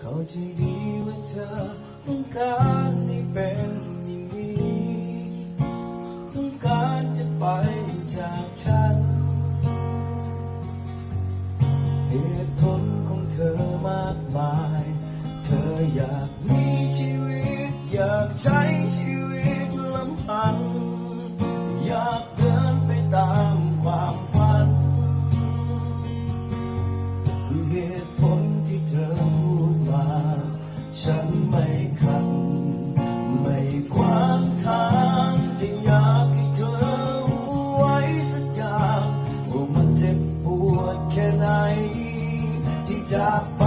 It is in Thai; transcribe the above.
เขาใจดีว่าเธอต้องการให้เป็นอย่างนี้ต้องการจะไปจากฉัน เหตุผลของเธอมากมาย เธออยากมีชีวิต อยากใช้ชีวิต ผลที่เธอพูดมา ฉันไม่ขัด ไม่ขวางทางต่อยากให้เธอไว้สักอย่างว่ามันเจ็บปวดแค่ไหน ที่จากไป